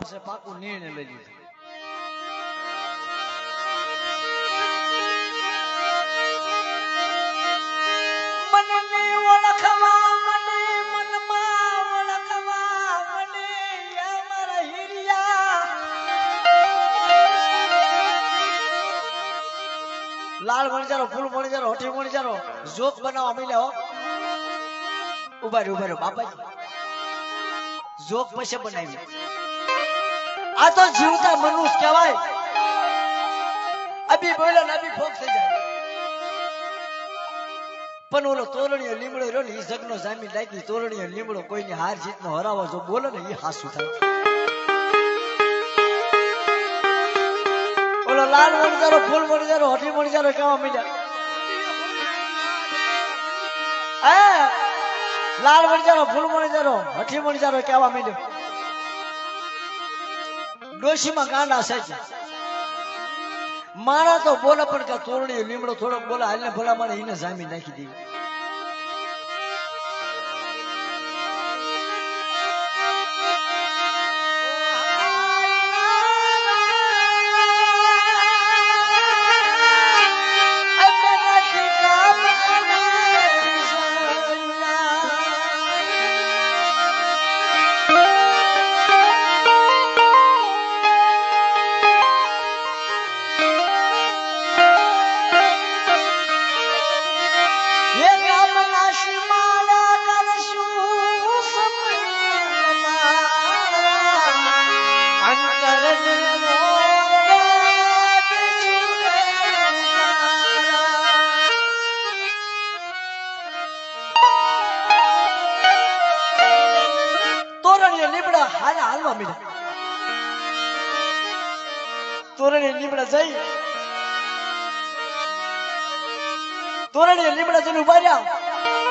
પાસે પાકું નિર્ણય લઈ લીધો. લાલ વણજારો ફૂલ વણજારો હઠી વણજારો જોક બનાવવા મળ્યા હો. ઊભા રહ્યો ઊભા રહ્યો બાપાજી. જોક પછી બનાવી આ તો જીવતા મનુષ્ય કહેવાય. અભી બોલે ને અભી ફોક થઈ જાય. પણ ઓલો તોરણીયો લીમડો રહ્યો ને, ઈ જગનો જામીન લાગી તોરણીયો લીમડો કોઈની હાર જીત નો હરાવો, જો બોલે ને એ હાસુ થાય. ઓલો લાલ વણજારો ફૂલ વણજારો હઠી જારો કેવા મળ્યા હે? લાલ વણજારો ફૂલ વણજારો હઠી વણજારો કેવા મળ્યો ડોશીમાં ગાંડા છે મારા તો બોલે પણ કે તોરડી લીમડો થોડોક બોલે, હાલને ભલા મારે એને જામી નાખી દેવી લીમડા જઈ. તોરણીએ લીમડા જઈને ઊભા રહ્યા.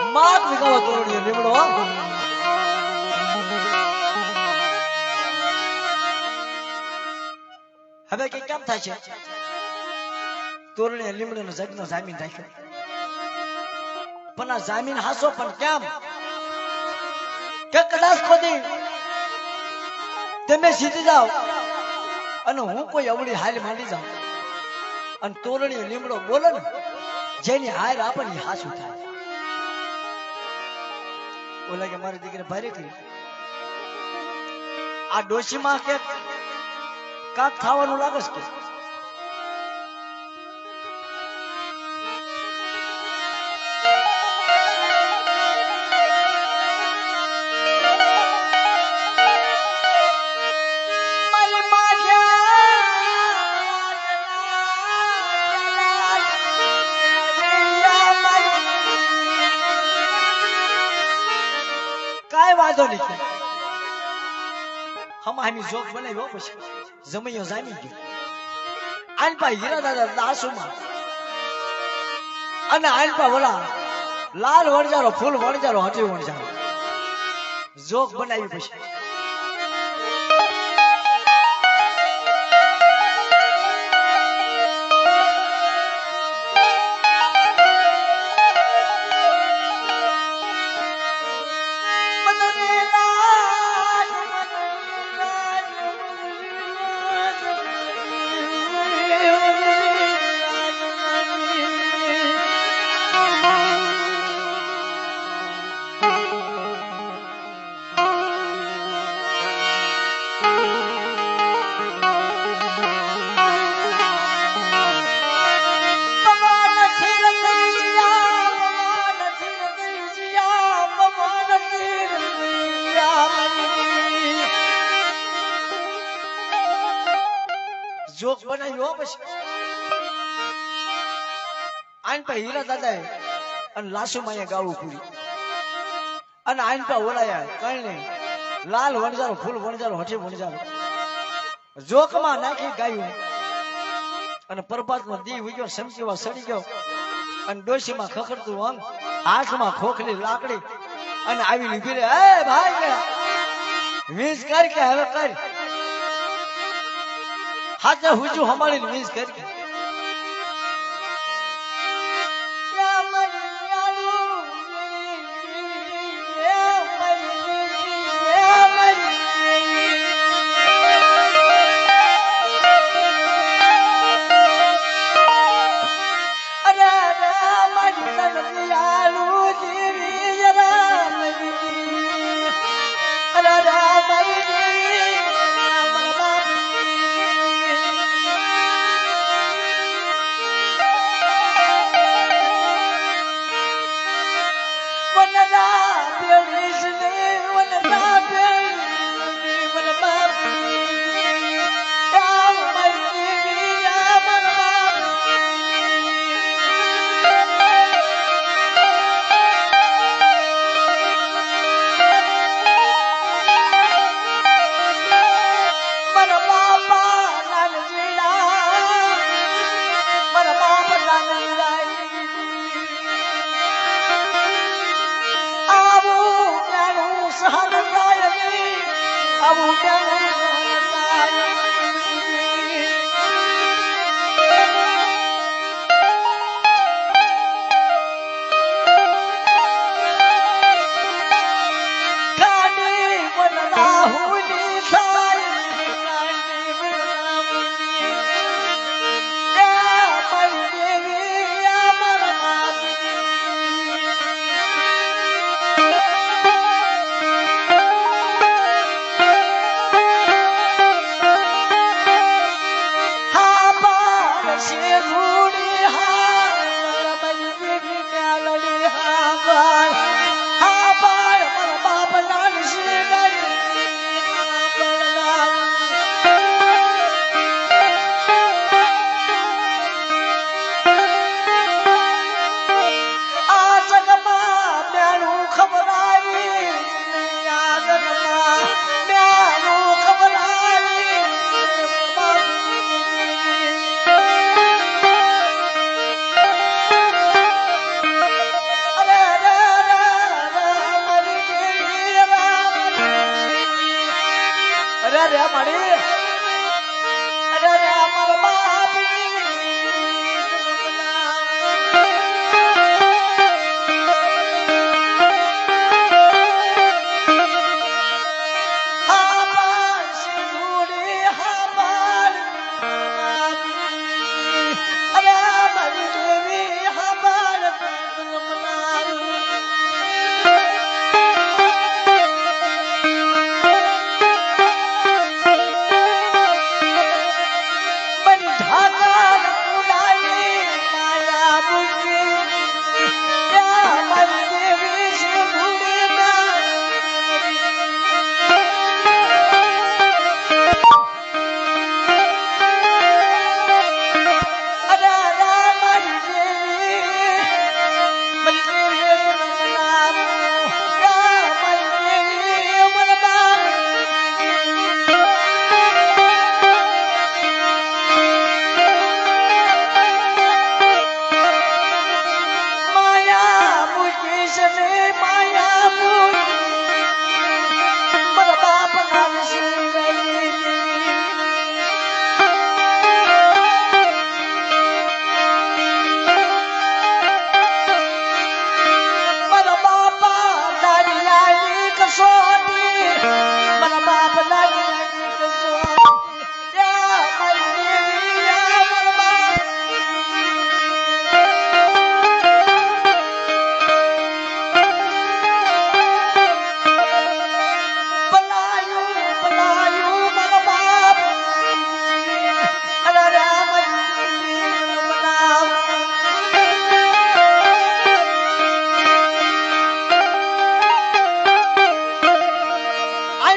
માગ વિગાવો તોરણીએ લીમડો હવે કે કેમ થાય છે? તોરણીએ લીમડાનો જગનો જામીન રાખ્યો. પણ આ જામીન હાસો, પણ કેમ? કે કદાચ ખોદી. તમે સીધી જાઓ. અને હું કોઈ અવળી હાલ માંડી જાઉં. અને તોરણી લીમડો બોલે ને, જેની હાર આપણને હાસું થાય. ઓલા કે મારી દીકરી ભારે કરી આ ડોશીમાં કે કાક ખાવાનું લાગે છે કે? વાંધો નહીં હમાની જોક બનાવ્યો પછી. જમૈયો જામી ગયો. આનપા હીરા દાદા દાસુમાં. અને આનપા વલા લાલ વણજારો ફૂલ વણજારો હટી વણજારો જોક બનાવી પછી. અને લાસુમાં ગાવું પૂરી અને આઈન પા ઓલાયા કઈ નહીં. લાલ વણજારો ફૂલ વણજારો હઠે વણજારો જોકમાં નાખી ગાયું. અને પરબાતમાં દી ઉગ્યો, સમજીવા સડી ગયો. અને ડોશીમાં ખખડતું અંગ, હાથમાં ખોખલી લાકડી. અને આવી ઊભી રે, એ ભાઈ કે વીસ કર કે હવે કર? હાથે હુજુ હમાડીને વીસ કર કે.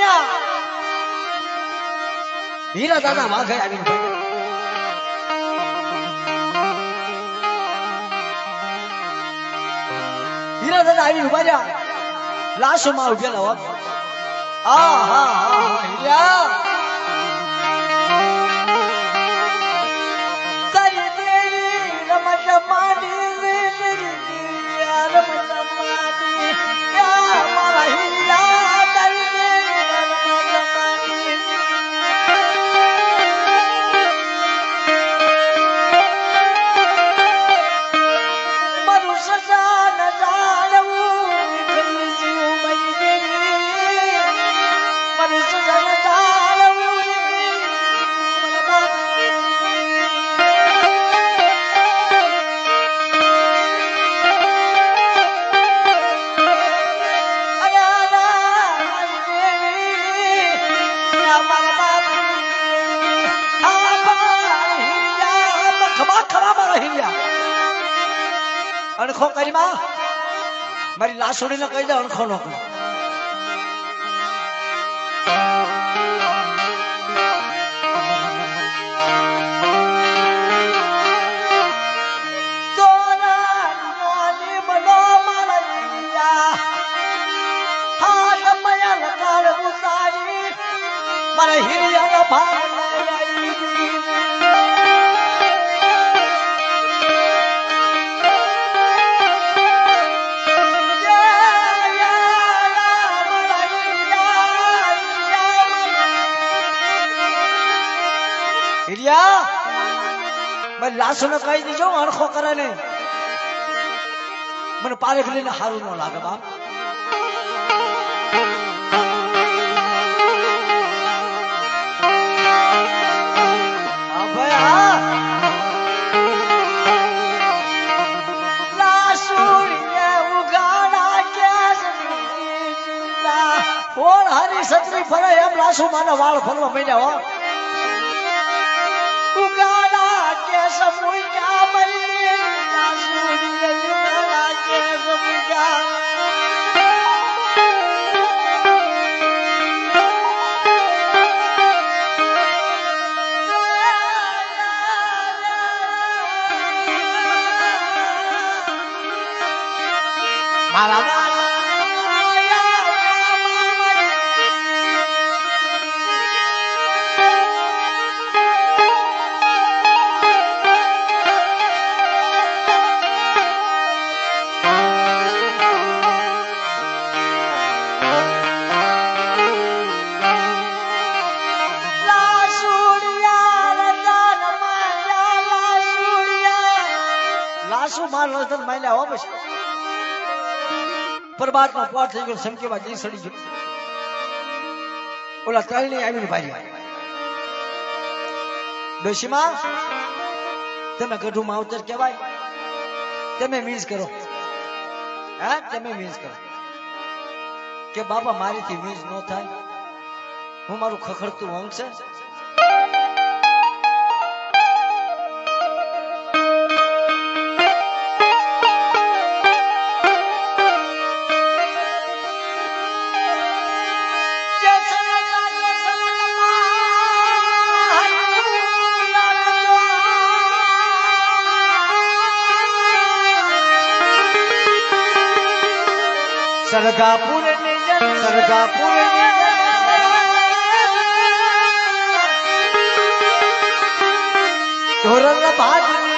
આયા હીરા દાદા વાઘે આવીને પડ્યા. હીરા દાદા આવીને ઊભા રહ્યા લાશોમાં ઉભેલા હો આ હા હા હીરા તારી અણખો કરી માં? મારી લાસોડીને કહી દે અણખો નો કહું મારી લાસોને કહી દીજો, અણખો કરે ને મને પારેખ લઈને સારું ન લાગે, બાપ. ઓળ હરી સત્રી ફરે એમ લાસુ માના વાળ ફરવા મહિના હો. પરબાતનો પોટ થઈ ગયો, સંકેવા જી સડી ગયો ઓલા ત્રણેય આવીને ભાઈ ડોશીમાં, તમે ગઢું માવતર કહેવાય. તમે વીજ કરો. હા, તમે મીન્સ કરો. કે બાપા, મારીથી વીજ ન થાય. હું મારું ખખડતું અંગ છે. સરગાપુર સરગાપુર ધોરણ ભાગની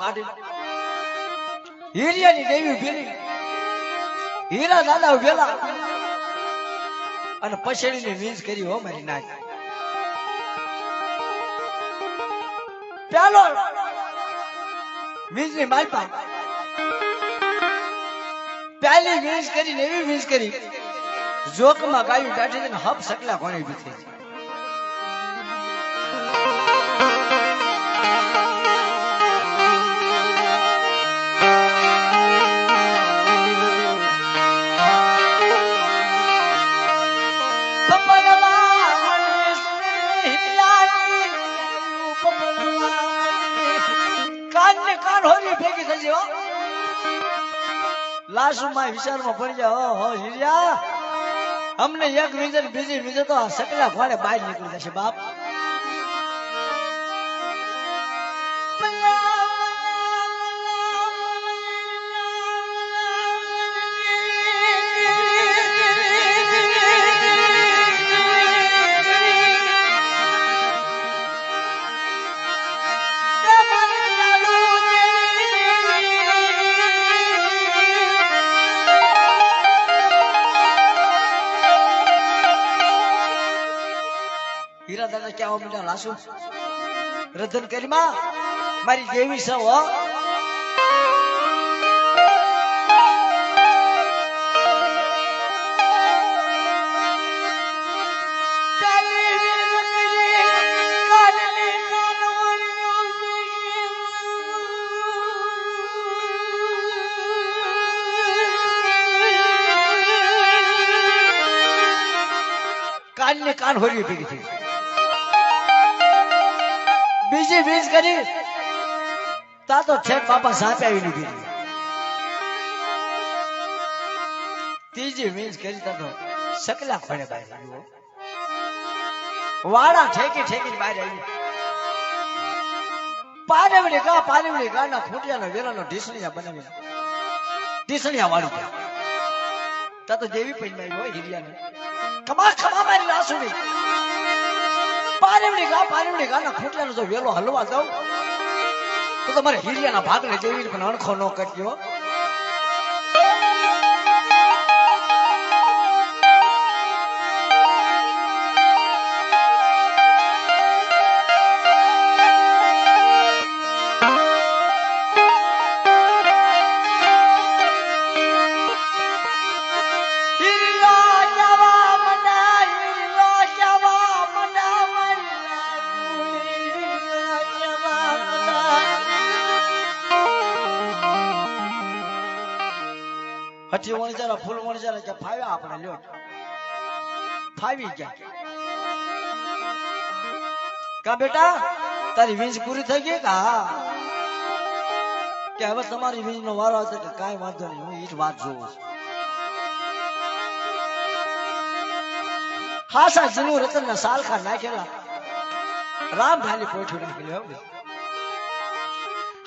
કાઢી હીરિયાની દેવી ઉભેલી હીરા દાદા ઉભેલા અને પછેડીની વીજ કરી હો મારી નાચ પેલો મીન્સ માલપા. પહેલી મીન્સ કરી એવી મીન્સ કરી. જોકમાં ગાયું ને હપ સકલા થઈ લાશુમાં વિચારમાં પડી જાય. હો હીરિયા અમને એક વિજન, બીજી વિજય તો સકલા ફાડે બહાર નીકળી જશે, બાપ. મીઠા રધન કરી માં મારી જેવી સૌ હો. કાન ને કાન હોરી ભેગી થઈ. બીજી વીજ કરી તા તો છેક બાપા સાપે આવીને ઊભી રહી. ત્રીજી વીજ કરી તા તો સકલા ખોડે બહાર આવી હો. વાડા ઠેકી ઠેકી બહાર આવી પારેવડી ગા પારેવડી ગા ના ખૂટિયાનો વેલાનો ઢીસણિયા બનાવી ઢીસણિયા વાળી ગયા તા તો જેવી પૈન હોય હિરિયાને ખમા ખમા મારી રાસુડી પારેવડી ગા પારેવડી ગા ના ખૂટિયાનો જો વેલો હલવા દઉં તો તમારે હિરિયાના ભાગને જેવી પણ અણખો ન કરજો હઠી વણજારા ફૂલ વણજારા કે ફાવ્યા, આપણે લ્યો. ફાવી ગયા. કા બેટા, તારી વીજ પૂરી થઈ ગઈ કા? હા કે હવે તમારી વીજ નો વારો આવશે કે કાંઈ વાંધો નહીં, હું ઈ જ વાત જોઉં છું. હાસા જીનું રતન ના સાલખા નાખેલા. રામ ઢાલી પોઠું નાખેલું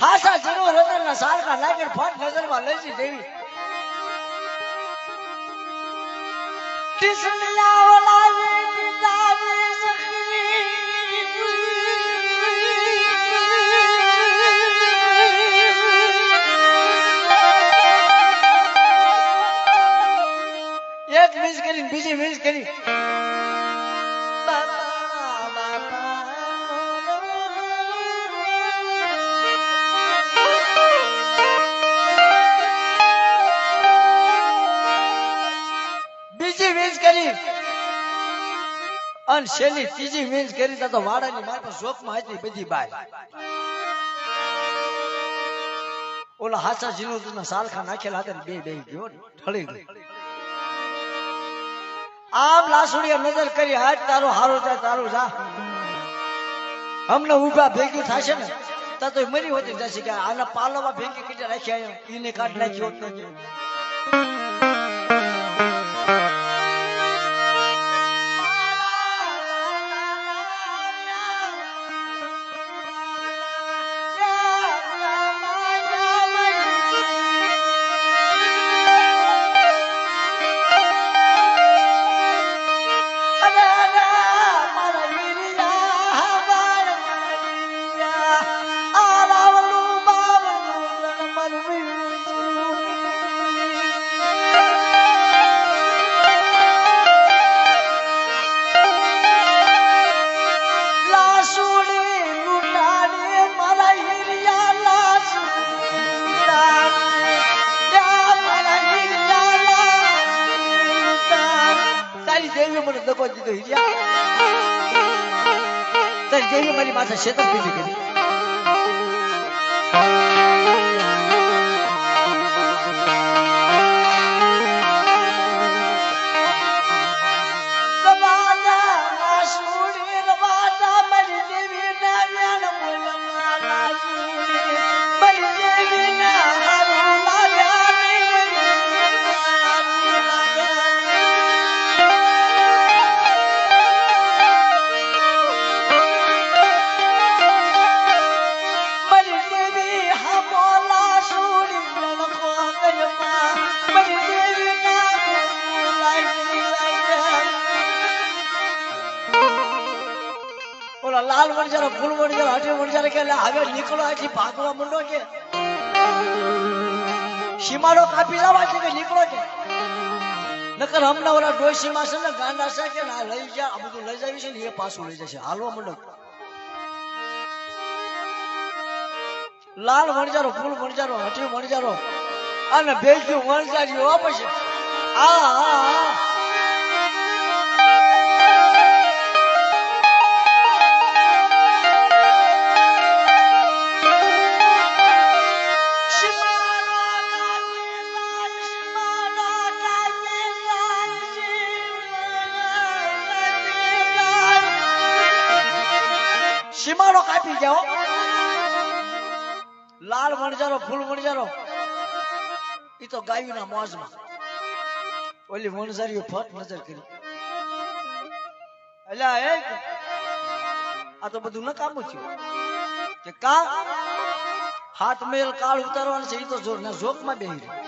હાસા જીનું રતન ના સાલખા નાખે ફટ નજરમાં લઈ જઈ દેવી. هڪ ميوز ڪلي بزي ميوز ڪلي અને છેલ્લી ત્રીજી વીસ કરી તો વાડાની મારી શોખમાં હતી બધી બાય. ઓલા હાચા જીનું સાલખા નાખેલા હતા બે બે ગયો ઠળી ગઈ આમ લાસુડીએ નજર કરી હાથ તારો હારો જા તારું જા. અમને ઊભા ભેગી થશે ને તા તો મરી હોતી જશે કે આના પાલોમાં ભેગી કીધે રાખ્યા એને કાઢ નાખી ભાગવા માંડો છે. સીમાડો કાપી લાવવા છે કે નીકળો છે? નકર હમણાં ઓલા ડોશીમાં છે ને, ગાંડા છે કે આ લઈ જા, આ બધું લઈ જાવી છે ને, એ પાછું લઈ જશે. હાલવા મંડો લાલ વણજારો ફૂલ વણજારો હઠી વણજારો અને ભેજ્યું વણજારી હો પછી. આ આ આ. જાઓ. લાલ વણજારો ફૂલ વણજારો એ તો ગાયુના મોજમાં. ઓલી વણઝારીઓ ફટ નજર કરી. અલ્યા એ આ તો બધું નકામું થયું. કે કા? હાથ મેલ કાળ ઉતારવાનું છે એ તો જોર ના જોકમાં બેહી રહ્યો.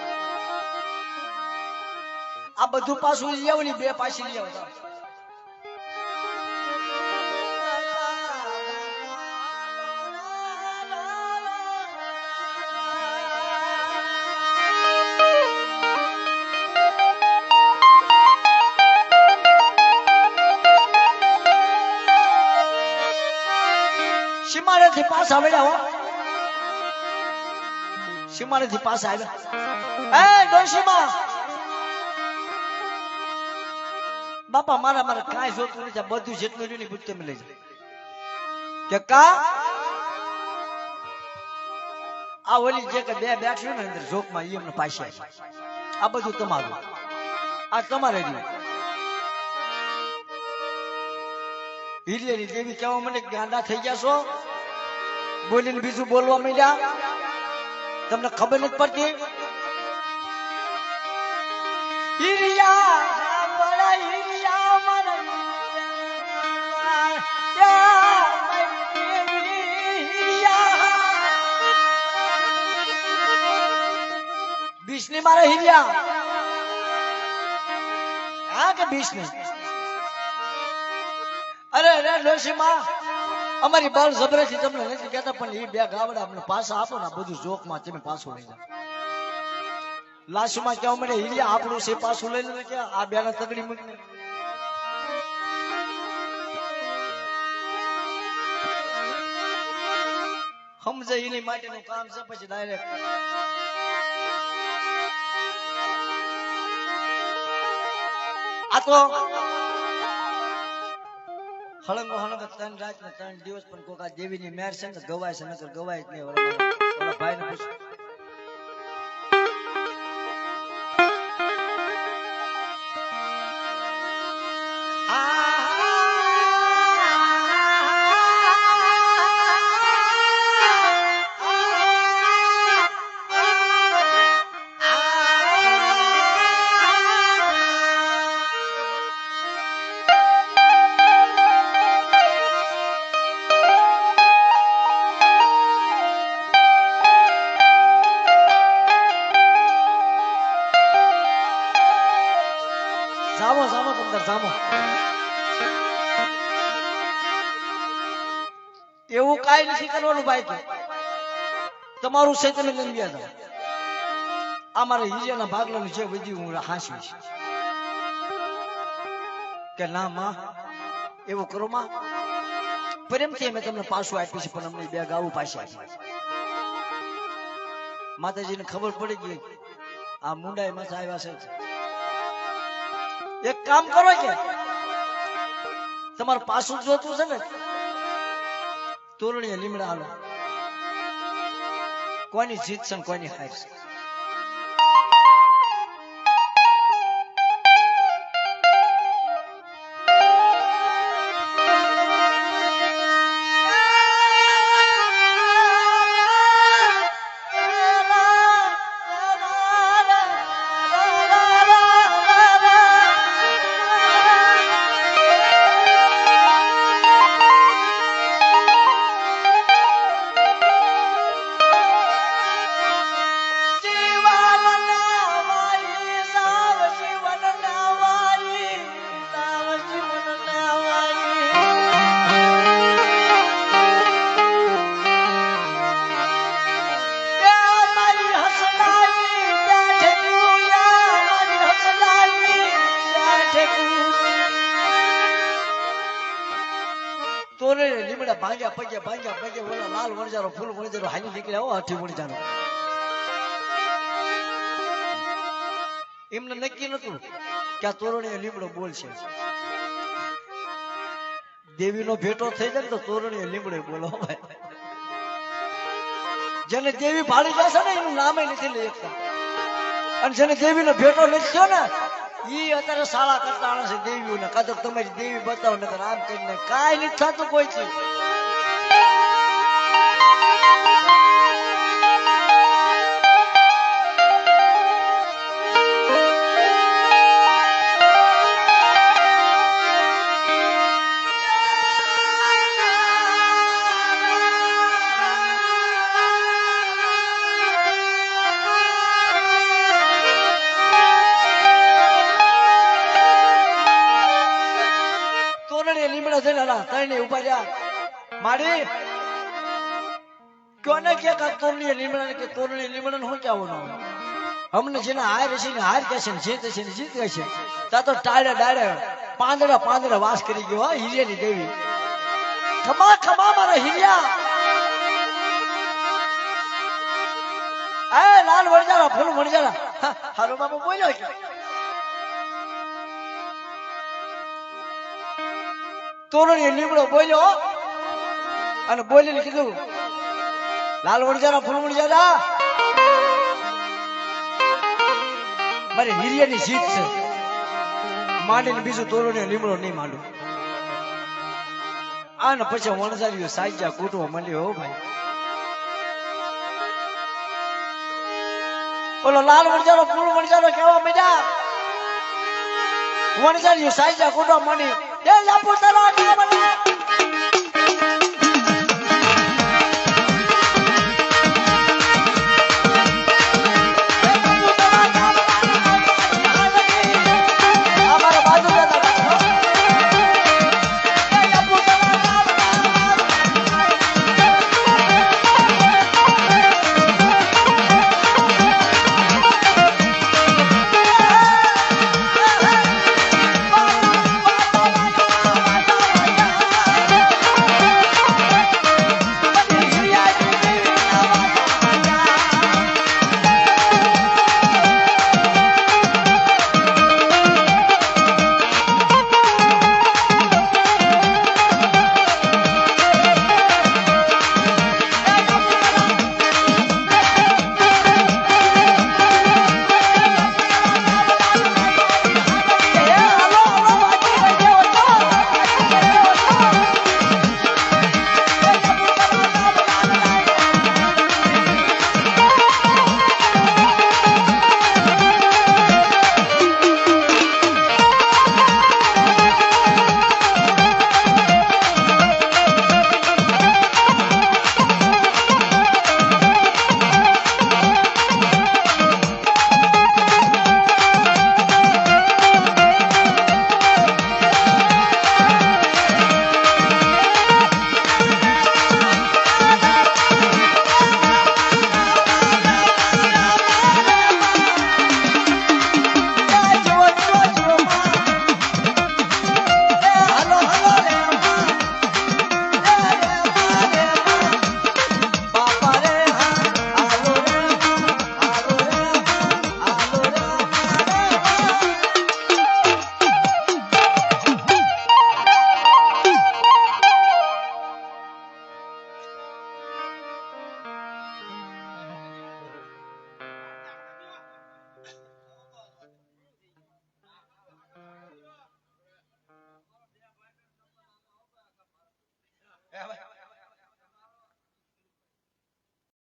આ બધું પાછું લઈ આવો ને બે પાછી લઈ આવો બાપા, મારા મારા કાંઈ જોતું નથી. બધું જેટલું ને બધું લઈ જાઓ કે કા? આ ઓલી જે બે બેઠું ને અંદર જોકમાં એમને અમને પાછી આ બધું તમારું. આ તમારે રહ્યું. હિરિયાની દેવી કહેવા મને ગાંડા થઈ ગયા છો? બોલીને બીજું બોલવા માંડ્યા. તમને ખબર નથી પડતી. બીસની મારે હિરિયા હા કે બીસની અરે અરે ડોશીમાં અમારી બાલ જબરેથી તમને નથી કહેતા, પણ એ બે ગાવડા અમને પાછા આપો ને બધું જોકમાં તમે પાછું લઈ જાઓ. લાશુમાં કેવા મળે હિરિયા આપણું છે પાછું લઈ લે કે આ બે તગડી મૂકને. સમજે એની માટેનું કામ છે, પછી ડાયરેક્ટ આ તો હળંગો હળંગો ત્રણ રાત ને ત્રણ દિવસ પણ કોકા દેવીની મેર છે ને ગવાય છે, નકર ગવાય જ નહીં. ભાઈ ને પૂછ તમારું તમે લઈને ગયા જાઓ આ મારે જે વધ્યું હું હાંસવીશ કે ના માં, એવું કરો માં. પ્રેમથી અમે તમને પાછું આપી છે પણ અમને બે ગાવું પાછી આપી માતાજીને ખબર પડી ગઈ, આ મુંડા માથા આવ્યા છે. એક કામ કરો કે, તમારે પાછું જોતું છે ને તોરણીએ લીમડા હાલો. કોની જીતશે કોની હાર વણજારો ફૂલ વણજારો હાલી નીકળ્યા હો હઠી વણજારો એમને નક્કી નતું કે આ તોરણીએ લીમડો બોલશે. દેવીનો ભેટો થઈ જાય ને તો તોરણીએ લીમડો બોલો ભાઈ. જેને દેવી ભાળી જશે ને, એનું નામે નથી લઈ શકતા અને જેને દેવીનો ભેટો નથી થયો ને, ઈ અત્યારે સારા કરતા છે દેવીઓને. કાં તો દેવી બતાવો, નકર આમ કરીને કાંઈ નથી થતું કોઈ ચીજ. તોરણીએ લીમડા થઈને હલા ત્રણે ઊભા રહ્યા મારી કોને કે કા તોરણીએ લીમડા કે તોરણીએ લીમડા શું કહેવાનું અમને જેને હાર છે ને હાર કહેશે ને જીત છે ને જીત કહેશે. તા તો ટાળે ડાળે પાંદડા પાંદડા વાસ કરી ગયો હા હિરિયાની દેવી. ખમા ખમા મારા હિરિયા. એ લાલ વણજારા ફૂલ વણજારા હા, હારો બાપુ બોલ્યો કે. તોરણીએ લીમડો બોલ્યો અને બોલીને કીધું લાલ વણજારા ફૂલ વણજારા મારે હિરિયાની જીત છે. માંડીને બીજું તોરણીએ લીમડો નહીં માંડું. આને પછી વણઝારીઓ સાજા કૂટવા માંડ્યો હો ભાઈ. ઓલો લાલ વણજારો ફૂલ વણજારો કેવા મજા વણઝારીઓ સાજા કૂટવા માંડી